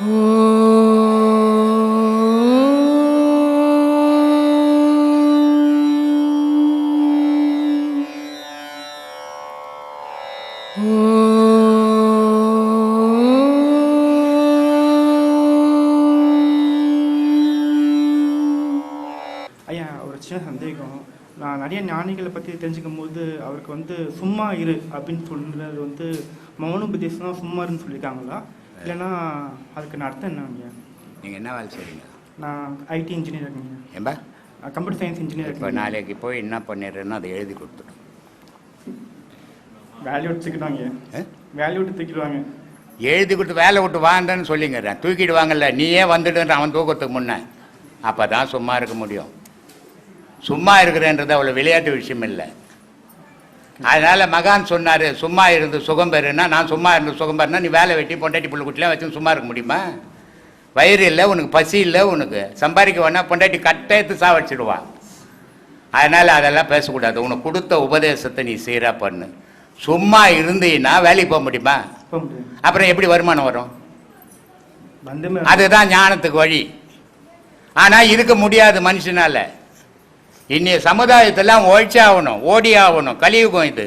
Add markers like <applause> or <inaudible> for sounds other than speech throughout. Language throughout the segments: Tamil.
ஐயா ஒரு சின்ன சந்தேகம். நான் நிறைய ஞானிகளை பற்றி தெரிஞ்சுக்கும் போது அவருக்கு வந்து சும்மா இரு அப்படின்னு சொல்கிறது வந்து மௌனோபதேசம் சும்மா இருன்னு சொல்லியிருக்காங்களா? இல்லைன்னா அதுக்கு அர்த்தம் என்னங்க நீங்கள் என்ன வேலை செய்றீங்க? நான் ஐடி இன்ஜினியர் இருக்கேங்க ஏம்பா கம்ப்யூட்டர் சயின்ஸ் இன்ஜினியர் இப்போ நாளைக்கு போய் என்ன பண்ணிடுறேன்னு அதை எழுதி கொடுத்துடும் வேல்யூ தூக்கிடுவாங்க. வேல்யூ எடுத்து தூக்கிடுவாங்க. எழுதி கொடுத்து வேலை விட்டு வாங்கன்னு சொல்லிங்கிறேன். தூக்கிடுவாங்கல்ல நீயே வந்துடுன்ற அவன் தூக்கத்துக்கு முன்ன. அப்போ தான் சும்மா இருக்க முடியும். சும்மா இருக்கிறேன்றது அவ்வளோ விளையாட்டு விஷயம் இல்லை. அதனால மகான் சொன்னார் சும்மா இருந்து சுகம் நான் சும்மா இருந்து சுகம் பெறுனா நீ வேலை வெட்டி பொண்டாட்டி புள்ள குட்டிலாம் வச்சு சும்மா இருக்க முடியுமா? வயிறு இல்லை உனக்கு பசி இல்லை உனக்கு சம்பாதிக்க வேணா பொண்டாட்டி கட்டயத்து சாவடிச்சிடுவா. அதனால் அதெல்லாம் பேசக்கூடாது. உனக்கு கொடுத்த உபதேசத்தை நீ சீராக பண்ணு. சும்மா இருந்தீன்னா வேலைக்கு போக முடியுமா? அப்புறம் எப்படி வருமானம் வரும்? அதுதான் ஞானத்துக்கு வழி. ஆனால் இருக்க முடியாது மனுஷனால. இன்னைய சமுதாயத்தெல்லாம் ஒழிச்சே ஆகணும் ஓடி ஆகணும் கலியுகம் இது.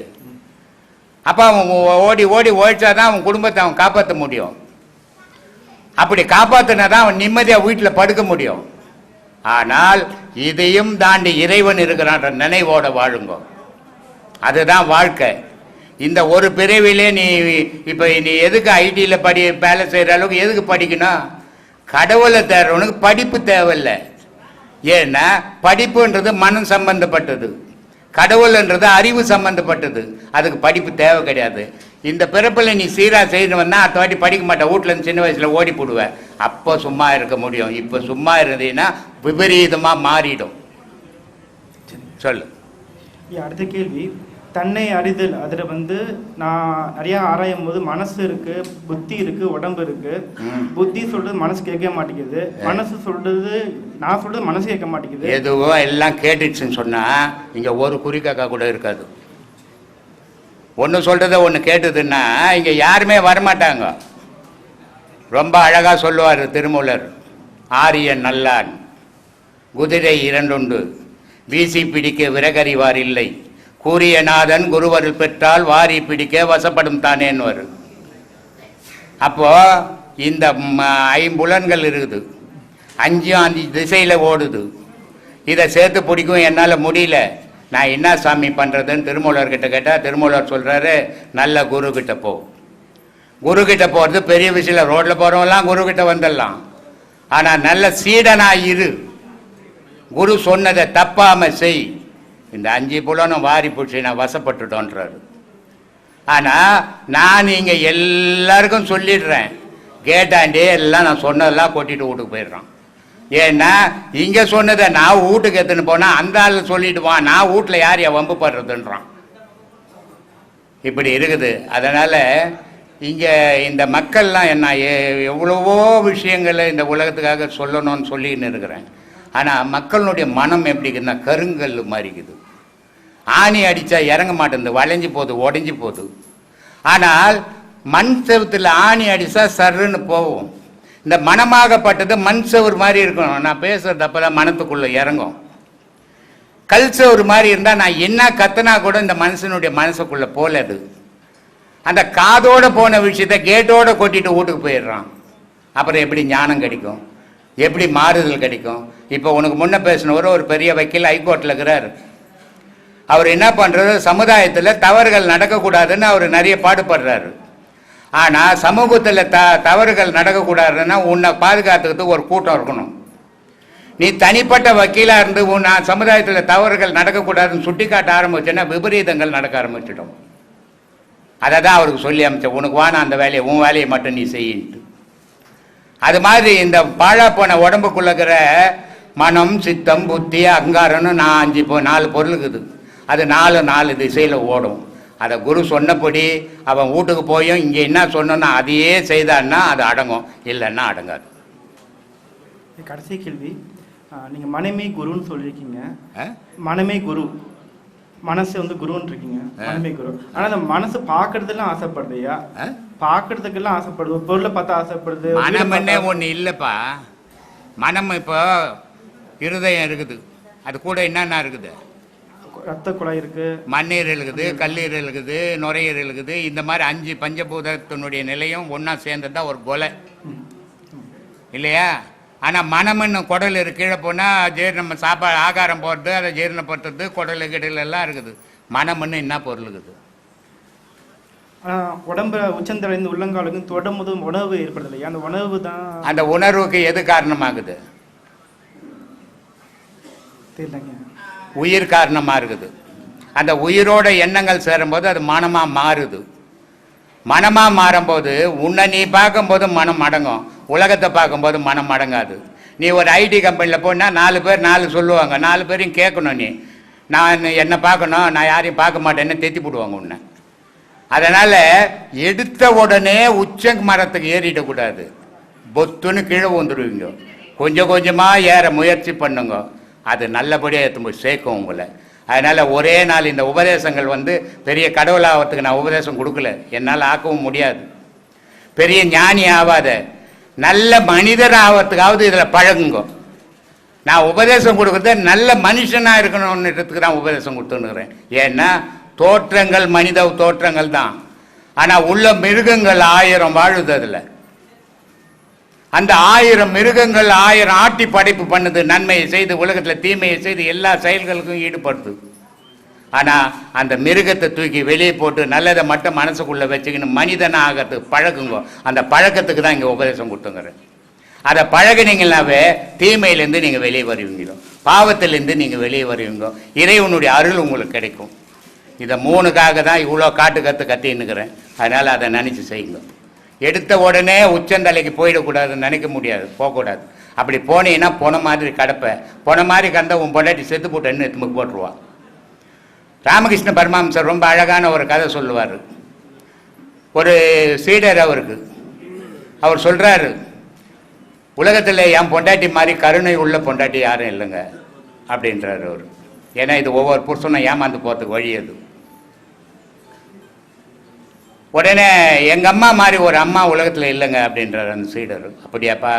அப்போ அவன் ஓடி ஓடி ஒழிச்சாதான் அவன் குடும்பத்தை அவன் காப்பாற்ற முடியும். அப்படி காப்பாற்றினா தான் அவன் நிம்மதியாக வீட்டில் படுக்க முடியும். ஆனால் இதையும் தாண்டி இறைவன் இருக்கிறான்ற நினைவோட வாழுங்க. அதுதான் வாழ்க்கை. இந்த ஒரு பிரிவிலே நீ இப்போ நீ எதுக்கு ஐடியில் படி வேலை செய்கிற அளவுக்கு எதுக்கு படிக்கணும்? கடவுளை தேடுறவனுக்கு படிப்பு தேவையில்லை. ஏன்னா படிப்புன்றது மனம் சம்பந்தப்பட்டது. கடவுள்ன்றது அறிவு சம்பந்தப்பட்டது. அதுக்கு படிப்பு தேவை கிடையாது. இந்த பிறப்பில் நீ சீராக செய்யணும்னா அடுத்த வாட்டி படிக்க மாட்டேன் வீட்டில் இருந்து சின்ன வயசில் ஓடி போடுவேன் அப்போ சும்மா இருக்க முடியும். இப்போ சும்மா இருந்தீங்கன்னா விபரீதமாக மாறிடும். சொல்லு. அடுத்த கேள்வி. தன்னை அறிதல். அதில் வந்து நான் நிறைய ஆராயும் போது மனசு இருக்கு புத்தி இருக்கு உடம்பு இருக்கு. ம். புத்தி சொல்றது மனசு கேட்க மாட்டேங்குது. மனசு சொல்றது நான் சொல்றது மனசு கேட்க மாட்டேங்குது. எதுவோ எல்லாம் கேட்டுச்சுன்னு சொன்னா இங்க ஒரு குறிக்காக்கா கூட இருக்காது. ஒன்று சொல்றத ஒன்று கேட்டுதுன்னா இங்க யாருமே வரமாட்டாங்க. ரொம்ப அழகா சொல்லுவார் திருமூலர் ஆரியன் நல்லான் குதிரை இரண்டுண்டு வீசி பிடிக்க விறகறிவார் இல்லை கூறிய நாதன் குருவருள் பெற்றால் வாரி பிடிக்க வசப்படும் தானேன்னு அப்போ இந்த ம- ஐம்புலன்கள் இருக்குது. அஞ்சும் அஞ்சு திசையில் ஓடுது. இதை சேர்த்து பிடிக்கும் என்னால் முடியல. நான் என்ன சாமி பண்ணுறதுன்னு திருமூலர்கிட்ட கேட்டால் திருமூலர் சொல்கிறாரு நல்ல குரு கிட்ட போ. குரு கிட்ட போகிறது பெரிய விஷயம் ரோட்டில் போகிறவங்களாம் குரு கிட்ட வந்துடலாம். ஆனால் நல்ல சீடனாக இரு. குரு சொன்னதை தப்பாமல் செய். இந்த அஞ்சு புலனும் வாரி பூச்சி நான் வசப்பட்டுட்டோன்றாரு. ஆனால் நான் இங்கே எல்லாருக்கும் சொல்லிடுறேன். கேட்டாண்டே எல்லாம் நான் சொன்னதெல்லாம் கொட்டிட்டு வீட்டுக்கு போயிடுறான். ஏன்னா இங்கே சொன்னதை நான் வீட்டுக்கு எடுத்துன்னு போனால் அந்த ஆள் சொல்லிட்டு நான் வீட்டில் யார் என் வம்பு படுறதுன்றான். இப்படி இருக்குது. அதனால் இங்கே இந்த மக்கள்லாம் என்ன எவ்வளவோ விஷயங்களை இந்த உலகத்துக்காக சொல்லணும்னு சொல்லின்னு இருக்கிறேன். ஆனால் மக்களுடைய மனம் எப்படி இருக்குன்னா கருங்கல் மாறிக்குது ஆணி அடித்தா இறங்க மாட்டேங்குது வளைஞ்சு போகுது உடஞ்சி போகுது. ஆனால் மண் செவத்தில் ஆணி அடித்தா சருன்னு போகும் இந்த மனமாகப்பட்டது மண் செவுறு மாதிரி இருக்கணும். நான் பேசுறது அப்பதான் மனத்துக்குள்ளே இறங்கும். கல் செவர் மாதிரி இருந்தால் நான் என்ன கத்தனா கூட இந்த மனுஷனுடைய மனசுக்குள்ளே போல அது அந்த காதோடு போன விஷயத்த கேட்டோட கொட்டிட்டு வீட்டுக்கு போயிடுறான். அப்புறம் எப்படி ஞானம் கிடைக்கும்? எப்படி மாறுதல் கிடைக்கும்? இப்போ உனக்கு முன்ன பேசினவர் ஒரு பெரிய வக்கீல் ஹைகோர்ட்டில் இருக்கிறார். அவர் என்ன பண்ணுறது சமுதாயத்தில் தவறுகள் நடக்கக்கூடாதுன்னு அவர் நிறைய பாடுபடுறாரு. ஆனால் சமூகத்தில் த தவறுகள் நடக்கக்கூடாதுன்னா உன்னை பாதுகாத்துக்கிறதுக்கு ஒரு கூட்டம் இருக்கணும். நீ தனிப்பட்ட வக்கீலாக இருந்து உன் நான் சமுதாயத்தில் தவறுகள் நடக்கக்கூடாதுன்னு சுட்டி காட்ட விபரீதங்கள் நடக்க ஆரம்பிச்சிடும். அதை தான் அவருக்கு சொல்லி அமைச்சேன் உனக்கு வானா அந்த வேலையை? உன் வேலையை மட்டும் நீ செய்யின்ட்டு. அது மாதிரி இந்த பாழா போன இருக்கிற மனம் சித்தம் புத்தி அங்காரம்னு நான் அஞ்சு பொ நாலு பொருள் இருக்குது. அது நாலு நாலு திசையில் ஓடும். அதை குரு சொன்னபடி அவன் வீட்டுக்கு போயும் இங்கே என்ன சொன்னோன்னா அதையே செய்தான்னா அது அடங்கும். இல்லைன்னா அடங்காது. கடைசி கேள்வி. ஆ, நீங்க மனமே குருன்னு சொல்லியிருக்கீங்க? மனமே குரு. மனசு வந்து குருன்னு இருக்கீங்க. மனமே குரு. ஆனா அந்த மனசு பார்க்கறதுலாம் ஆசைப்படுறியா? ஆ? பார்க்கறதுக்கெல்லாம் ஆசைப்படுது. பொருளை பார்த்து ஆசைப்படுது. ஒரு வீடை மனம்னே பார்த்தா- ஒன்று இல்லைப்பா. மனம் இப்போ இருதயம் இருக்குது. அது கூட என்னென்ன இருக்குது? ரத்த குழாய் இருக்கு. மண்ணீரல் இருக்குது கல்லீரல் இருக்குது நுரையீரல் இருக்குது இந்த மாதிரி அஞ்சு பஞ்சபூதத்தினுடைய நிலையும் ஒன்றா சேர்ந்தது தான் ஒரு கொலை. இல்லையா? ஆனால் மனம்னு குடல் இருக்கு கீழே போனால் ஜீரணம் சாப்பாடு ஆகாரம் போடுறது அதை ஜீரணப்படுத்துறது குடல் கிடல் எல்லாம் இருக்குது. மனம்னு என்ன பொருள் இருக்குது? உடம்புல உச்சந்தலைந்து உள்ளங்காலுக்கும் தொடமுது உணவு ஏற்படுது இல்லையா அந்த உணவு தான் அந்த உணர்வுக்கு எது காரணமாகுது? தெரியலங்க. உயிர் காரணமாக இருக்குது. அந்த உயிரோட எண்ணங்கள் சேரும்போது அது மனமாக மாறுது. மனமாக மாறும்போது உன்னை நீ பார்க்கும்போது மனம் அடங்கும். உலகத்தை பார்க்கும்போது மனம் அடங்காது. நீ ஒரு ஐடி கம்பெனியில் போனால் நாலு பேர் நாலு சொல்லுவாங்க. நாலு பேரையும் கேட்கணும் நீ. நான் என்னை பார்க்கணும் நான் யாரையும் பார்க்க மாட்டேன்னு தெத்தி போடுவாங்க உன்னை. அதனால் எடுத்த உடனே உச்ச மரத்துக்கு ஏறிடக்கூடாது பொத்துன்னு கீழே வந்துடுவீங்க கொஞ்சம் கொஞ்சமாக ஏற முயற்சி பண்ணுங்க. அது நல்லபடியாக எடுத்து போய் சேர்க்கும் உங்களை. அதனால் ஒரே நாள் இந்த உபதேசங்கள் வந்து பெரிய கடவுள் ஆகிறதுக்கு நான் உபதேசம் கொடுக்கல. என்னால் ஆக்கவும் முடியாது. பெரிய ஞானி ஆகாத நல்ல மனிதர் ஆகிறதுக்காவது இதில் பழகுங்க. நான் உபதேசம் கொடுக்குறத நல்ல மனுஷனாக இருக்கணும்ன்றதுக்கு தான் உபதேசம் கொடுத்துன்னுக்குறேன். ஏன்னா தோற்றங்கள் மனித தோற்றங்கள் தான். ஆனால் உள்ள மிருகங்கள் ஆயிரம் வாழுது அதில். அந்த ஆயிரம் மிருகங்கள் ஆயிரம் ஆட்டி படைப்பு பண்ணுது நன்மையை செய்து உலகத்தில் தீமையை செய்து எல்லா செயல்களுக்கும் ஈடுபடுது. ஆனால் அந்த மிருகத்தை தூக்கி வெளியே போட்டு நல்லதை மட்டும் மனசுக்குள்ளே வச்சுக்கின்னு மனிதனாக ஆகிறதுக்கு பழகுங்க. அந்த பழக்கத்துக்கு தான் இங்கே உபதேசம் கொடுத்துங்கிறேன். அதை பழகினீங்கனாவே தீமையிலேருந்து நீங்கள் வெளியே வருவீங்களோ பாவத்திலேருந்து நீங்கள் வெளியே வருவீங்க. இறைவனுடைய அருள் உங்களுக்கு கிடைக்கும். இதை மூணுக்காக தான் இவ்வளோ காட்டு கற்று கத்தின்னுக்கிறேன். அதனால் அதை நினச்சி செய்யுங்க. எடுத்த உடனே உச்சந்தலைக்கு போயிடக்கூடாதுன்னு நினைக்க முடியாது போகக்கூடாது. அப்படி போனீங்கன்னா போன மாதிரி கடப்பை போன மாதிரி கந்த உன் பொண்டாட்டி செத்து போட்டேன்னு என்ன போட்டுருவான் ராமகிருஷ்ண பரமாம்சர் ரொம்ப அழகான ஒரு கதை சொல்லுவார். ஒரு சீடர் அவருக்கு. அவர் சொல்கிறாரு உலகத்தில் என் பொண்டாட்டி மாதிரி கருணை உள்ள பொண்டாட்டி யாரும் இல்லைங்க அப்படின்றார் அவர். ஏன்னா இது ஒவ்வொரு புருஷனும் ஏமாந்து போகிறதுக்கு வழி அது. உடனே எங்கள் அம்மா மாதிரி ஒரு அம்மா உலகத்தில் இல்லைங்க அப்படின்றாரு அந்த சீடர். அப்படியாப்பா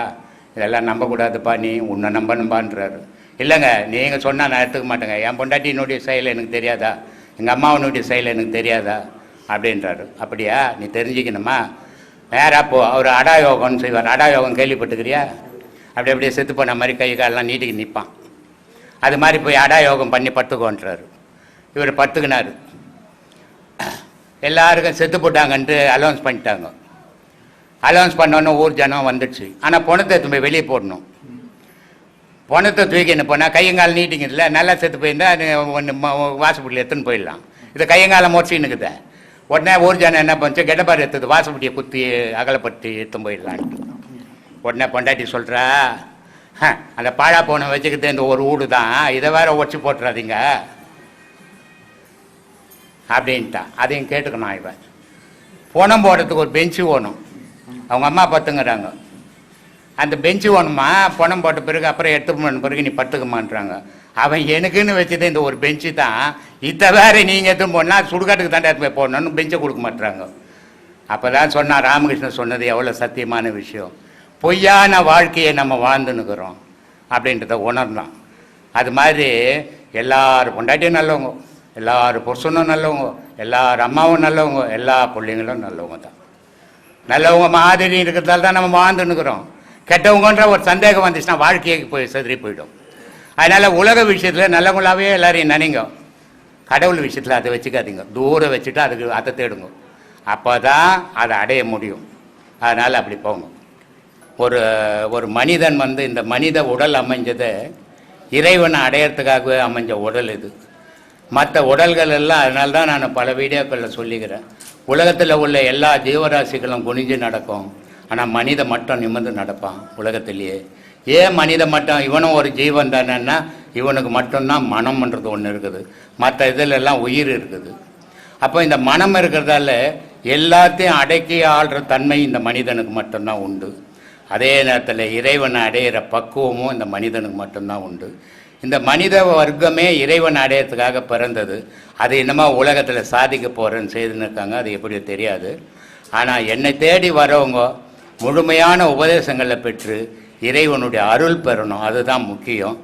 இதெல்லாம் நம்பக்கூடாதுப்பா நீ உன்னை நம்பணும்பான்றாரு இல்லைங்க நீங்கள் சொன்னால் நான் எடுத்துக்க மாட்டேங்க. என் பொண்டாட்டியினுடைய செயல் எனக்கு தெரியாதா? எங்கள் அம்மாவனுடைய செயல் எனக்கு தெரியாதா? அப்படின்றாரு. அப்படியா நீ தெரிஞ்சுக்கணுமா? வேற போ அவர் அடாயோகம்னு செய்வார். அடா யோகம் கேள்விப்பட்டுக்கிறியா? அப்படி அப்படியே செத்து போன மாதிரி கை காலெல்லாம் நீட்டிக்கு நிற்பான் அது மாதிரி போய் அடா யோகம் பண்ணி படுத்துக்கோன்றாரு. இவர் படுத்துக்கினாரு. எல்லாருக்கும் செத்து போட்டாங்கன்ட்டு அலௌன்ஸ் பண்ணிட்டாங்க. அலௌன்ஸ் பண்ணோன்னே ஊர் ஜனம் வந்துடுச்சு. ஆனால் பணத்தை எடுத்து போய் வெளியே போடணும். பணத்தை தூக்கின்னு போனால் கையங்கால் நீட்டிங்கதுல நல்லா செத்து போயிருந்தா அது ஒன்று வாசப்பட்டியில் எடுத்துன்னு போயிடலாம். இது கையங்கால மோச்சின்னுக்குது உடனே ஊர் ஜனம் என்ன பண்ணுச்சு கெட்டப்பார் எடுத்தது வாசப்பட்டியை குத்தி அகலப்பட்டு எடுத்துன்னு போயிடலான்ட்டு உடனே பொண்டாட்டி சொல்கிறா அந்த பாழா போன வச்சுக்கிட்டு இந்த ஒரு வீடு தான் இதை வேற ஒடிச்சு போட்டுறாதீங்க. அப்படின்ட்டான் அதையும் கேட்டுக்கணும் இவன் பணம் போடுறதுக்கு ஒரு பெஞ்சு வேணும். அவங்க அம்மா பத்துங்கிறாங்க. அந்த பெஞ்சு வேணுமா? பணம் போட்ட பிறகு அப்புறம் எடுத்து போன பிறகு நீ பத்துக்குமான்றாங்க அவன் எனக்குன்னு வச்சது இந்த ஒரு பெஞ்சு தான். இதை வேற நீங்கள் எதுவும் போனால் சுடுகாட்டுக்கு தாண்டா எடுத்து போய் போடணும்னு பெஞ்சை கொடுக்க மாட்டுறாங்க அப்போ தான் சொன்னான் ராமகிருஷ்ணன் சொன்னது எவ்வளோ சத்தியமான விஷயம். பொய்யான வாழ்க்கையை நம்ம வாழ்ந்துன்னுக்குறோம். அப்படின்றத உணர்ந்தான். அது மாதிரி எல்லாரும் கொண்டாட்டியும் நல்லவங்க. எல்லார் புருஷனும் நல்லவங்க எல்லார் அம்மாவும் நல்லவங்க எல்லா பிள்ளைங்களும் நல்லவங்க தான். நல்லவங்க மாதிரி இருக்கிறதால தான் நம்ம வாழ்ந்துன்னுக்குறோம் கெட்டவங்கன்ற ஒரு சந்தேகம் வந்துச்சுன்னா வாழ்க்கையை போய் செதறி போயிடும். அதனால் உலக விஷயத்தில் நல்லவங்களாவே எல்லாரையும் நினைங்க. கடவுள் விஷயத்தில் அதை வச்சுக்காதீங்க. தூரம் வச்சுட்டு அதுக்கு அதை தேடுங்க. அப்போ தான் அதை அடைய முடியும். அதனால் அப்படி போங்க. ஒரு ஒரு மனிதன் வந்து இந்த மனித உடல் அமைஞ்சது இறைவனை அடையறதுக்காகவே அமைஞ்ச உடல் இது. மற்ற உடல்கள் எல்லாம் அதனால தான் நான் பல வீடியோக்களில் சொல்லிக்கிறேன். உலகத்தில் உள்ள எல்லா ஜீவராசிகளும் குனிஞ்சு நடக்கும். ஆனால் மனித மட்டம் நிமிர்ந்து நடப்பான் உலகத்திலேயே. ஏன் மனித மட்டம்? இவனும் ஒரு ஜீவன் தானேன்னா இவனுக்கு மட்டும்தான் மனம்ன்றது ஒன்று இருக்குது. மற்ற இதில் எல்லாம் உயிர் இருக்குது. அப்போ இந்த மனம் இருக்கிறதால எல்லாத்தையும் அடக்கி ஆள்ற தன்மை இந்த மனிதனுக்கு மட்டும்தான் உண்டு. அதே நேரத்தில் இறைவனை அடையிற பக்குவமும் இந்த மனிதனுக்கு மட்டும்தான் உண்டு. இந்த மனித வர்க்கமே இறைவன் அடையறதுக்காக பிறந்தது. அது என்னமோ உலகத்தில் சாதிக்க போகிறேன்னு செய்துன்னு இருக்காங்க அது எப்படியோ தெரியாது. ஆனால் என்னை தேடி வரவங்க முழுமையான உபதேசங்களை பெற்று இறைவனுடைய அருள் பெறணும். அதுதான் முக்கியம்.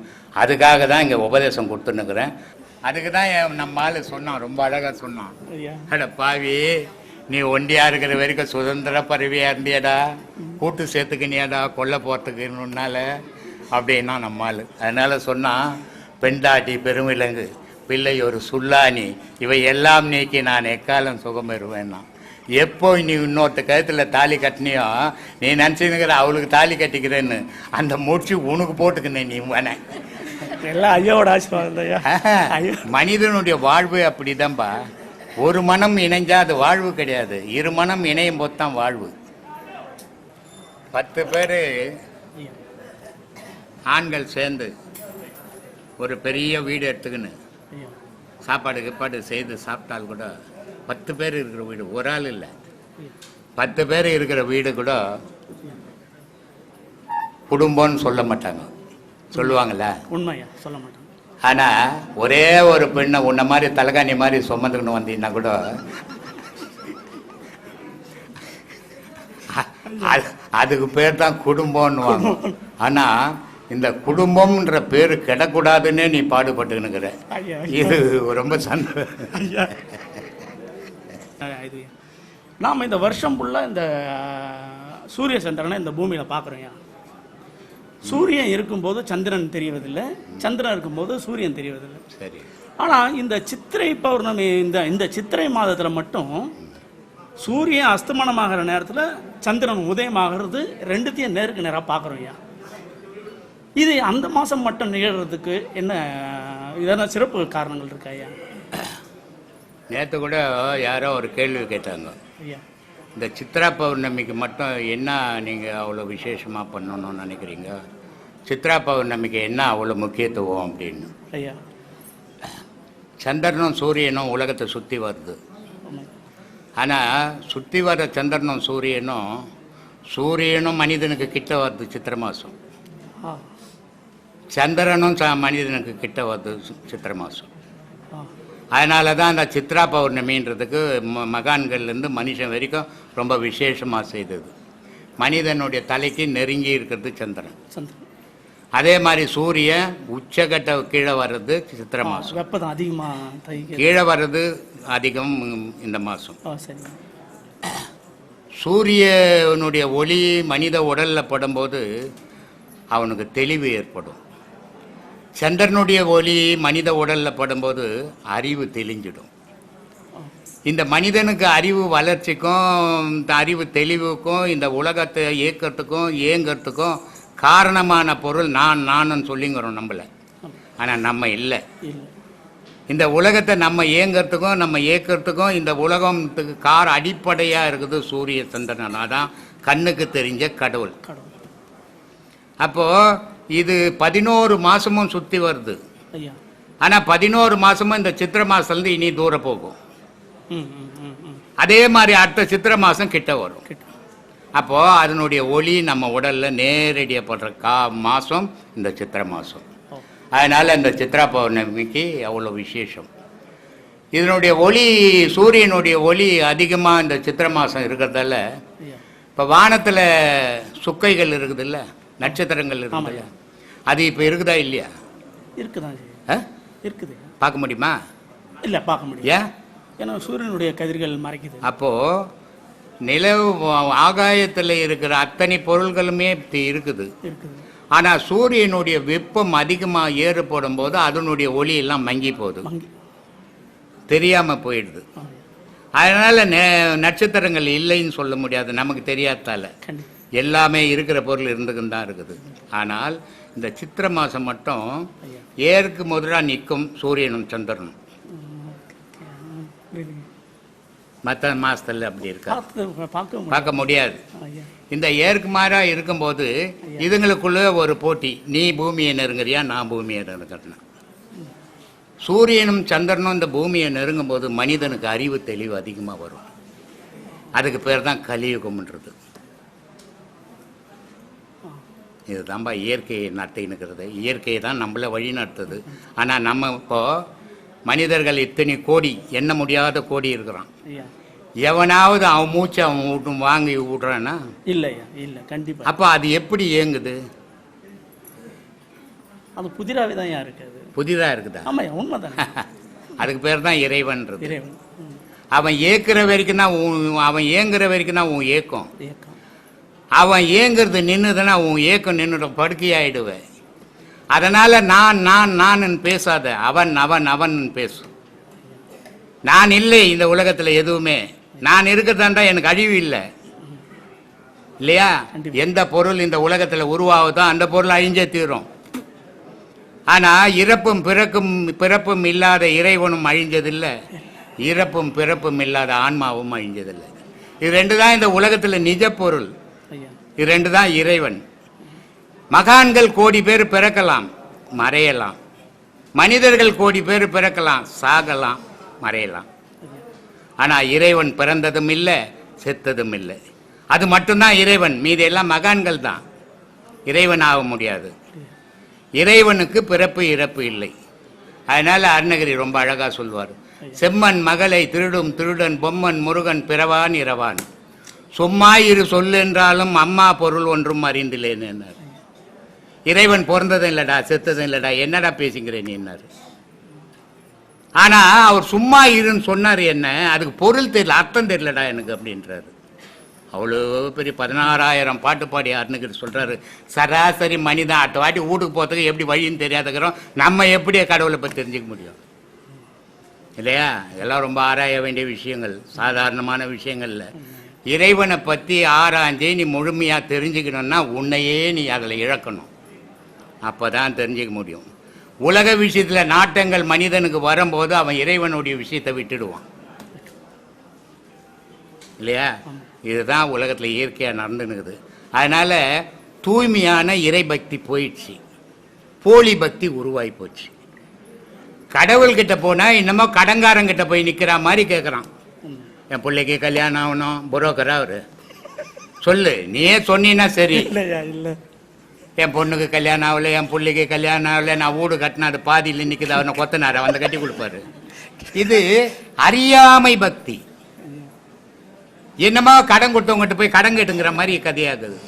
அதுக்காக தான் இங்கே உபதேசம் கொடுத்துன்னுக்குறேன் அதுக்கு தான் என் நம்ம ஆளு சொன்னான். ரொம்ப அழகாக சொன்னான். அட பாவி நீ ஒண்டியா இருக்கிற வரைக்கும் சுதந்திர பறவையா இருந்தியடா. கூட்டு சேர்த்துக்கினியாடா கொல்ல போகிறதுக்குன்னால அப்படின்னா நம்ம ஆளு அதனால சொன்னா பெண்டாட்டி பெருமிளங்கு பிள்ளை ஒரு சுல்லானி இவை எல்லாம் நீக்கி நான் எக்காலம் சுகம் பெறுவேன்னா? எப்போ நீ இன்னொருத்த கழுத்துல தாலி கட்டினியோ நீ நினச்சினுக்கிற அவளுக்கு தாலி கட்டிக்கிறேன்னு அந்த மூச்சு உனக்கு போட்டுக்கினேன் நீ வேணே எல்லாம் ஐயாவோட ஆசீர்வாதம் மனிதனுடைய வாழ்வு அப்படிதான்பா. ஒரு மனம் இணைஞ்சா அது வாழ்வு கிடையாது. இரு மனம் இணையும் போது தான் வாழ்வு. பத்து பேர் ஆண்கள் சேர்ந்து ஒரு பெரிய வீடு எடுத்துக்கின்னு சாப்பாடு கீப்பாடு செய்து சாப்பிட்டால் கூட பத்து பேர் இருக்கிற வீடு ஒரு ஆள் இல்லை. பத்து பேர் இருக்கிற வீடு கூட குடும்பம்னு சொல்ல மாட்டாங்க. சொல்லுவாங்கல்ல? உண்மையா? சொல்ல மாட்டேன் ஆனா ஒரே ஒரு பெண்ணை உன்ன மாதிரி தலகாணி மாதிரி சுமந்துக்கணும் வந்தீங்கன்னா கூட அது- அதுக்கு பேர் தான் குடும்பம்னுவாங்க. ஆனா இந்த குடும்பம்ன்ற பேர் கிடக்கூடாதுன்னே நீ பாடுபட்டுக்கினுக்கிற ஐயா இது ரொம்ப ஐயா, இது நாம் இந்த வருஷம் ஃபுல்லாக இந்த சூரிய சந்திரனை இந்த பூமியில் பார்க்குறோம் சூரியன் இருக்கும்போது சந்திரன் தெரியவதில்லை சந்திரன் இருக்கும்போது சூரியன் தெரியவதில்லை சரி. ஆனால் இந்த சித்திரை பௌர்ணமி இந்த இந்த சித்திரை மாதத்தில் மட்டும் சூரியன் அஸ்தமனமாகிற நேரத்தில் சந்திரன் உதயமாகிறது ரெண்டுத்தையும் நேருக்கு நேராக பார்க்குறோம் ஐயா. இது அந்த மாதம் மட்டும் நிகழ்றதுக்கு என்ன இதென்ன சிறப்பு காரணங்கள் இருக்கா ஐயா? நேற்று கூட யாரோ ஒரு கேள்வி கேட்டாங்க. ஐயா. இந்த சித்ரா பௌர்ணமிக்கு மட்டும் என்ன நீங்கள் அவ்வளோ விசேஷமாக பண்ணணும்னு நினைக்கிறீங்க? சித்ரா பௌர்ணமிக்கு என்ன அவ்வளோ முக்கியத்துவம் அப்படின்னு? ஐயா. சந்திரனும் சூரியனும் உலகத்தை சுற்றி வருது. ஆனால் சுற்றி வர சந்திரனும் சூரியனும் சூரியனும் மனிதனுக்கு கிட்ட வருது சித்திரை மாதம் சந்திரனும் ச மனிதனுக்கு கிட்ட வருது சித்திரை மாதம். அதனால தான் அந்த சித்ரா பௌர்ணமின்றதுக்கு ம மகான்கள்லேருந்து மனுஷன் வரைக்கும் ரொம்ப விசேஷமாக செய்தது. மனிதனுடைய தலைக்கு நெருங்கி இருக்கிறது சந்திரன். சந்திரன். அதே மாதிரி சூரியன் உச்சகட்ட கீழே வர்றது சித்திரை மாதம். வெப்பம் அதிகமாக கீழே வர்றது அதிகம் இந்த மாதம். சூரியனுடைய ஒளி மனித உடலில் படும்போது அவனுக்கு தெளிவு ஏற்படும். சந்திரனுடைய ஒளி மனித உடலில் படும்போது அறிவு தெளிஞ்சிடும். இந்த மனிதனுக்கு அறிவு வளர்ச்சிக்கும் இந்த அறிவு தெளிவுக்கும் இந்த உலகத்தை இயக்கத்துக்கும் இயங்கிறதுக்கும் காரணமான பொருள் நான் நானுன்னு சொல்லிங்கிறோம் நம்மள. ஆனால் நம்ம இல்லை. இந்த உலகத்தை நம்ம இயங்கிறதுக்கும் நம்ம இயக்கிறதுக்கும் இந்த உலகத்துக்கு கார் அடிப்படையாக இருக்குது சூரிய சந்திரன். அதான் கண்ணுக்கு தெரிஞ்ச கடவுள். கடவுள். அப்போது இது பதினோரு மாதமும் சுற்றி வருது. ஆனால் பதினோரு மாதமும் இந்த சித்திரை மாதத்துலேருந்து இனி தூர போகும். அதே மாதிரி அடுத்த சித்திரை மாதம் கிட்ட வரும். அப்போது அதனுடைய ஒளி நம்ம உடலில் நேரடியாக படுற கா மாதம் இந்த சித்திரை மாதம் அதனால் இந்த சித்ரா பௌர்ணமிக்கு அவ்வளோ விசேஷம். இதனுடைய ஒளி சூரியனுடைய ஒளி அதிகமாக இந்த சித்திரை மாதம் இருக்கிறதால இப்போ வானத்தில் சுக்கைகள் இருக்குதுல்ல நட்சத்திரங்கள் இருக்குதுல்ல. அது இப்போ இருக்குதா இல்லையா? இருக்குதான்? இருக்குது. பார்க்க முடியுமா? இல்லை பார்க்க முடியும் ஏன்? ஏன்னா சூரியனுடைய கதிர்கள் மறைக்குது. அப்போது நிலவு ஆகாயத்தில் இருக்கிற அத்தனை பொருள்களுமே இருக்குது. இருக்குது. ஆனால் சூரியனுடைய வெப்பம் அதிகமாக ஏறுபடும் போது அதனுடைய ஒளி எல்லாம் மங்கி போகுது. தெரியாமல் போயிடுது. அதனால் நெ நட்சத்திரங்கள் இல்லைன்னு சொல்ல முடியாது. நமக்கு தெரியாதால எல்லாமே இருக்கிற பொருள் இருந்துக்குன்னு தான் இருக்குது. ஆனால் இந்த சித்திரை மாதம் மட்டும் ஏற்கு முதலாக நிற்கும் சூரியனும் சந்திரனும். மற்ற மாதத்தில் அப்படி இருக்கா? பார்க்க முடியாது. இந்த ஏற்கு மாறாக இருக்கும்போது இதுங்களுக்குள்ள ஒரு போட்டி. நீ பூமியை நெருங்குறியா? நான் பூமியை நெருங்குறேன்னா சூரியனும் சந்திரனும் இந்த பூமியை நெருங்கும் போது மனிதனுக்கு அறிவு தெளிவு அதிகமாக வரும். அதுக்கு பேர் தான் கலியுகம்ன்றது. இதுதான்பா இயற்கையை நடத்தினுக்கிறது இயற்கையை தான் நம்மளை வழி நடத்துது ஆனால் நம்ம இப்போ மனிதர்கள் இத்தனை கோடி எண்ண முடியாத கோடி இருக்கிறான். எவனாவது அவன் மூச்சை அவன் விட்டு வாங்கி விட்றான்னா இல்லையா இல்லை கண்டிப்பா. அப்போ அது எப்படி இயங்குது? அது புதிராவே தான் இருக்கு அது புதிதாக இருக்குதா? ஆமாய்யா உண்மைதானே. <laughs> அதுக்கு பேர் தான் இறைவன்றது. இறைவன். அவன் ஏக்குற வரைக்கும் தான் அவன் ஏங்குற வரைக்கும் தான் உன் ஏக்கம் இயக்கம். அவன் ஏங்குறது நின்றுதுன்னா உன் ஏக்கம் நின்றுடும் படுக்கையாயிடுவேன். அதனால் நான் நான் நான் பேசாத. அவன் அவன் அவன் பேசு. நான் இல்லை இந்த உலகத்தில் எதுவுமே. நான் இருக்கிறதாண்டா எனக்கு அழிவு இல்லை. இல்லையா. எந்த பொருள் இந்த உலகத்தில் உருவாகுதோ அந்த பொருள் அழிஞ்சே தீரும். ஆனால் இறப்பும் பிறக்கும் பிறப்பும் இல்லாத இறைவனும் அழிஞ்சதில்லை. இறப்பும் பிறப்பும் இல்லாத ஆன்மாவும் அழிஞ்சதில்லை. இது ரெண்டு தான் இந்த உலகத்தில் நிஜ பொருள். இது ரெண்டு தான் இறைவன். மகான்கள் கோடி பேர் பிறக்கலாம் மறையலாம். மனிதர்கள் கோடி பேர் பிறக்கலாம் சாகலாம் மறையலாம். ஆனால் இறைவன் பிறந்ததும் இல்லை செத்ததும் இல்லை. அது மட்டும்தான் இறைவன். மீதி எல்லாம் மகான்கள் தான். இறைவன் ஆக முடியாது. இறைவனுக்கு பிறப்பு இறப்பு இல்லை. அதனால அருணகிரி ரொம்ப அழகாக சொல்வார். செம்மன் மகளை திருடும் திருடன் பொம்மன் முருகன் பிறவான் இரவான். சும்மா இரு சொல்லென்றாலும் அம்மா பொருள் ஒன்றும் அறிந்திலேன் என்னார். இறைவன் பிறந்ததும் இல்லடா செத்ததும் இல்லடா என்னடா பேசுகிறேன் என்னார். ஆனா அவர் சும்மா இருன்னு சொன்னார் என்ன அதுக்கு பொருள் தெரியல அர்த்தம் தெரியலடா எனக்கு அப்படின்றாரு. அவ்வளோ பெரிய பதினாறாயிரம் பாட்டு பாடி அருணகிரி சொல்றாரு சராசரி மனிதன் அடுத்த வாட்டி வீட்டுக்கு போகிறதுக்கு எப்படி வழின்னு தெரியாதுக்கிறோம் நம்ம எப்படி கடவுளை பற்றி தெரிஞ்சுக்க முடியும். இல்லையா? இதெல்லாம் ரொம்ப ஆராய வேண்டிய விஷயங்கள் சாதாரணமான விஷயங்கள்ல. இறைவனை பற்றி ஆராய்ஞ்சே நீ முழுமையாக தெரிஞ்சுக்கணும்னா உன்னையே நீ அதில் இழக்கணும். அப்போ தான் தெரிஞ்சுக்க முடியும். உலக விஷயத்தில் நாட்டங்கள் மனிதனுக்கு வரும்போது அவன் இறைவனுடைய விஷயத்தை விட்டுடுவான். இல்லையா? இதுதான் உலகத்தில் இயற்கையாக நடந்துனுக்குது அதனால் தூய்மையான இறை பக்தி போயிடுச்சு. போலி பக்தி உருவாகி போச்சு கடவுள்கிட்ட போனால் என்னமோ கடங்காரங்கிட்ட போய் நிற்கிற மாதிரி கேட்குறான் என் பிள்ளைக்கு கல்யாணம் ஆகணும் புரோக்கரா அவரு. சொல்லு நீயே சொன்னீன்னா சரி. இல்லையா இல்லை. என் பொண்ணுக்கு கல்யாணம் ஆகல என் பிள்ளைக்கு கல்யாணம் ஆகல நான் வீடு கட்டினா அது பாதியில் நிற்குது அவனை கொத்தனார வந்து கட்டி கொடுப்பாரு. இது அறியாமை பக்தி. என்னமோ கடன் கொடுத்தவங்ககிட்ட போய் கடன் கேட்டுங்கிற மாதிரி கதையாகுது.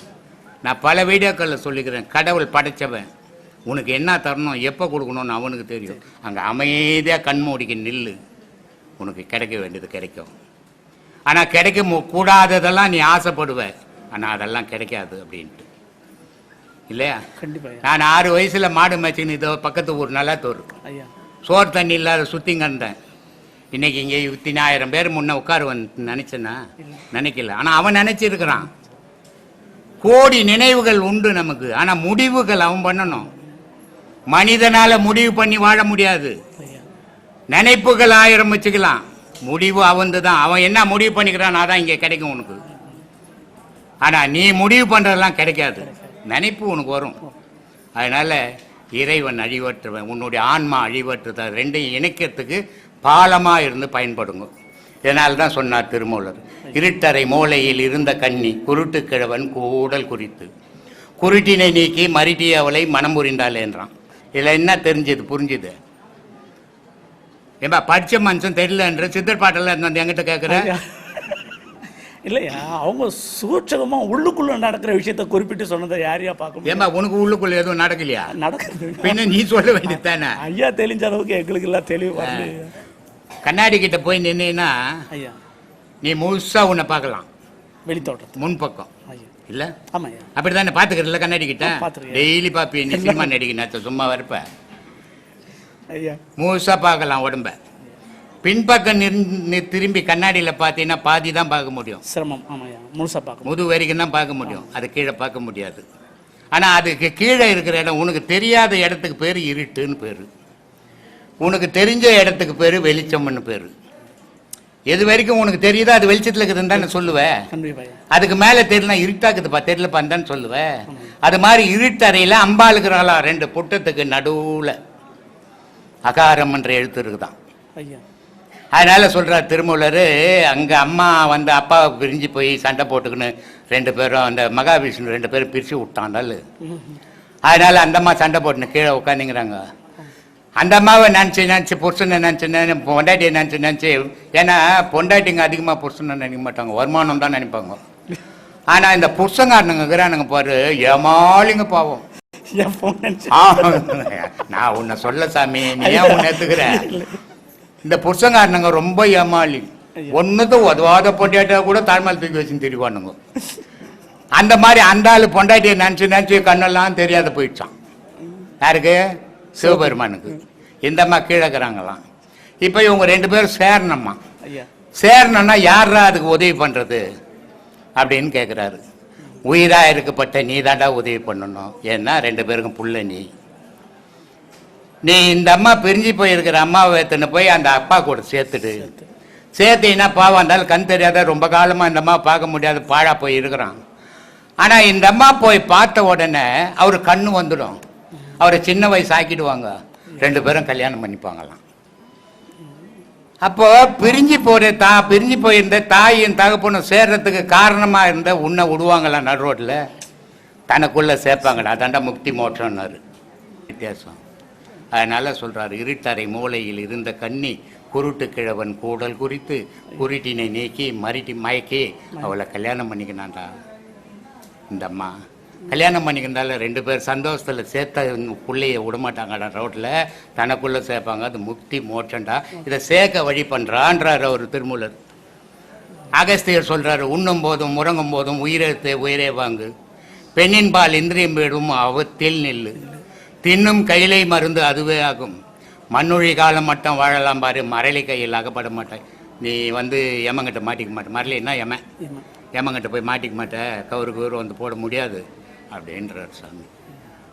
நான் பல வீடியோக்களில் சொல்லிக்கிறேன் கடவுள் படைச்சவன். உனக்கு என்ன தரணும் எப்போ கொடுக்கணும்னு அவனுக்கு தெரியும். அங்கே அமைதியாக கண்மூடிக்கு நில்லு. உனக்கு கிடைக்க வேண்டியது கிடைக்கும். ஆனால் கிடைக்க கூடாததெல்லாம் நீ ஆசைப்படுவ. ஆனால் அதெல்லாம் கிடைக்காது அப்படின்ட்டு. இல்லையா? கண்டிப்பா ஐயா. நான் ஆறு வயசில் மாடு மேய்ச்சின்னு இதோ பக்கத்து ஊர் நல்லாத்தூர் ஐயா. சோறு தண்ணி இல்லாத சுத்திங்க இருந்தேன் இன்னைக்கு இங்கே இத்தனாயிரம் பேர் முன்ன உட்காருவன் நினைச்சேனா நினைக்கல. ஆனால் அவன் நினைச்சிருக்கிறான். கோடி நினைவுகள் உண்டு நமக்கு. ஆனால் முடிவுகள் அவன் பண்ணணும். மனிதனால முடிவு பண்ணி வாழ முடியாது. நினைப்புகள் ஆயிரம் வச்சுக்கலாம். முடிவு அவந்து தான் அவன் என்ன முடிவு பண்ணிக்கிறான் அதான் இங்கே கிடைக்கும் உனக்கு. ஆனால் நீ முடிவு பண்ணுறதெல்லாம் கிடைக்காது. நினைப்பு உனக்கு வரும். அதனால் இறைவன் அழிவற்றுவன் உன்னுடைய ஆன்மா அழிவற்றுத ரெண்டையும் இணைக்கிறதுக்கு பாலமாக இருந்து பயன்படுங்க. இதனால் தான் சொன்னார் திருமூலர். இருட்டறை மூலையில் இருந்த கண்ணி குருட்டு கிழவன் கூடல் குறித்து. குருட்டினை நீக்கி மருட்டிய அவளை மனம் புரிந்தாள் என்றான். இதில் என்ன தெரிஞ்சது புரிஞ்சுது? ஏம்பா படிச்ச மனுஷன் தெரியலன்ற சித்தர் பாட்டெல்லாம் இருந்தா என்கிட்ட கேட்குற ஐயா. இல்லையா அவங்க சூட்சகமா உள்ளுக்குள்ள நடக்கிற விஷயத்த குறிப்பிட்டு சொன்னதை யாரையா பார்க்க முடியும்? ஏம்பா உனக்கு உள்ளுக்குள்ள எதுவும் நடக்கலையா? நடக்கிறது பின்ன நீ சொல்ல வேண்டியது தானே? ஐயா தெளிஞ்ச அளவுக்கு எங்களுக்கு எல்லாம் தெளிவு கண்ணாடி கிட்ட போய் நின்னா ஐயா. நீ முழுசா உன்னை பார்க்கலாம். வெளித்தோட்டத்து முன்பக்கம் ஐயா. இல்ல? ஆமா ஐயா. அப்படிதானே பாத்துக்கிறல கண்ணாடி கிட்ட. டெய்லி பாப்பி நீ <laughs> சினிமா நடிக்க நேத்து சும்மா வரப்ப. ஐயா. முழுசா பார்க்கலாம் உடம்ப. பின்பக்கம் நின்- நீ திரும்பி கண்ணாடியில பார்த்தீங்கன்னா பாதி தான் பார்க்க முடியும். சிரமம். ஆமா ஐயா. முழுசா பார்க்க முது வரைக்கும் தான் பார்க்க முடியும். அது கீழே பார்க்க முடியாது. ஆனா அதுக்கு கீழே இருக்கிற இடம் உனக்கு தெரியாத இடத்துக்கு பேர் இருட்டுன்னு பேரு. உனக்கு தெரிஞ்ச இடத்துக்கு பேர் வெளிச்சம்னு பேரு. எது வரைக்கும் உனக்கு தெரியுதோ அது வெளிச்சத்தில் இருக்குதுன்னு தானே சொல்லுவேன் அதுக்கு மேலே தெரியல இருட்டாக்குதுப்பா. தெரியலப்பா தான் சொல்லுவேன் அது மாதிரி இருட்டறையில் அம்பாளுக்குறாளா ரெண்டு புட்டத்துக்கு நடுவில் அகாரம் என்ற எழுத்து இருக்குதான் ஐயா. அதனால சொல்றார் திருமூலர் அங்க அம்மா வந்து அப்பாவை பிரிஞ்சு போய் சண்டை போட்டுக்கின்னு ரெண்டு பேரும் அந்த மகாவிஷ்ணு ரெண்டு பேரும் பிரிச்சு விட்டாண்டால். அதனால அந்த அம்மா சண்டை போட்டுன்னு கீழே உட்காந்துங்கிறாங்க அந்த அம்மாவை நினச்சி நினச்சி புருஷனை நினச்சி நினை பொண்டாட்டியை நினச்சி நினச்சி ஏன்னா பொண்டாட்டிங்க அதிகமாக புருஷனை நினைக்க மாட்டாங்க வருமானம் தான் நினைப்பாங்க. ஆனால் இந்த புருஷங்காரனுங்க இருக்கிறானுங்க பாரு ஏமாளிங்க பாவம். நான் உன்னை சொல்ல சாமி நீ ஏன் உன்னை எடுத்துக்கிற இந்த புருஷங்காரனுங்க ரொம்ப ஏமாளி. ஒன்றுத்து உதவாத பொண்டாட்டியா கூட தாழ்மையில் தூக்கி வச்சுன்னு திரிவானுங்க அந்த மாதிரி அந்த ஆளு பொண்டாட்டியை நினச்சி நினச்சி கண்ணெல்லாம் தெரியாத போயிடுச்சான். யாருக்கு? சிவபெருமானுக்கு. இந்த அம்மா கீழே இருக்கிறாங்களாம். இப்போ இவங்க ரெண்டு பேரும் சேரணும்மா. சேரணும்னா யாரா அதுக்கு உதவி பண்ணுறது அப்படின்னு கேட்குறாரு உயிராக இருக்கப்பட்ட நீ தாண்டா உதவி பண்ணணும். ஏன்னா ரெண்டு பேருக்கும் புள்ள நீ. நீ இந்த அம்மா பிரிஞ்சு போயிருக்கிற அம்மாவை எடுத்துன்னு போய் அந்த அப்பா கூட சேர்த்துடு. சேர்த்தீங்கன்னா பாவம் இருந்தாலும் கண் தெரியாத ரொம்ப காலமாக இந்த அம்மா பார்க்க முடியாத பாழா போய் இருக்கிறான். ஆனால் இந்த அம்மா போய் பார்த்த உடனே அவர் கண்ணு வந்துடும். அவரை சின்ன வயசு ஆக்கிடுவாங்க. ரெண்டு பேரும் கல்யாணம் பண்ணிப்பாங்களாம். அப்போ பிரிஞ்சு போற தா பிரிஞ்சு போயிருந்த தாயும் தகப்பனும் சேர்றதுக்கு காரணமாக இருந்த உன்னை விடுவாங்களா நடு ரோட்ல தனக்குள்ள சேர்ப்பாங்கடா அதாண்டா முக்தி மோற்றம்னாரு வித்தியாசம். அதனால சொல்றாரு இருட்டறை மூலையில் இருந்த கண்ணி குருட்டு கிழவன் கூடல் குறித்து குருட்டினை நீக்கி மறிட்டி மயக்கி அவளை கல்யாணம் பண்ணிக்கினான்டா. இந்த அம்மா கல்யாணம் பண்ணிக்கிருந்தால ரெண்டு பேர் சந்தோஷத்தில் சேர்த்த பிள்ளைய விடமாட்டாங்கடா ரோட்டில் தனக்குள்ளே சேர்ப்பாங்க. அது முக்தி மோட்சண்டா இதை சேர்க்க வழி பண்ணுறான்றார் அவர் திருமூலர். அகஸ்தியர் சொல்றாரு உண்ணும் போதும் உறங்கும் போதும் உயிரெழுத்து உயிரே வாங்கு. பெண்ணின் பால் இந்திரியம் விடும் அவத்தில் நில்லு. தின்னும் கையிலை மருந்து அதுவே ஆகும். மண்ணுழி காலம் மட்டும் வாழலாம் பாரு மரளி கையில் அகப்பட மாட்டேன் நீ வந்து எமங்கிட்ட மாட்டிக்க மாட்டேன் மரளின்னா எமன் ஏம்மா ஏமாங்கிட்ட போய் மாட்டிக்க மாட்டேன் கவுரு கவுரு வந்து போட முடியாது. அப்படின்றார் சாமி.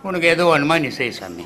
உனக்கு எது வேணுமா? நீ செய் சாமி.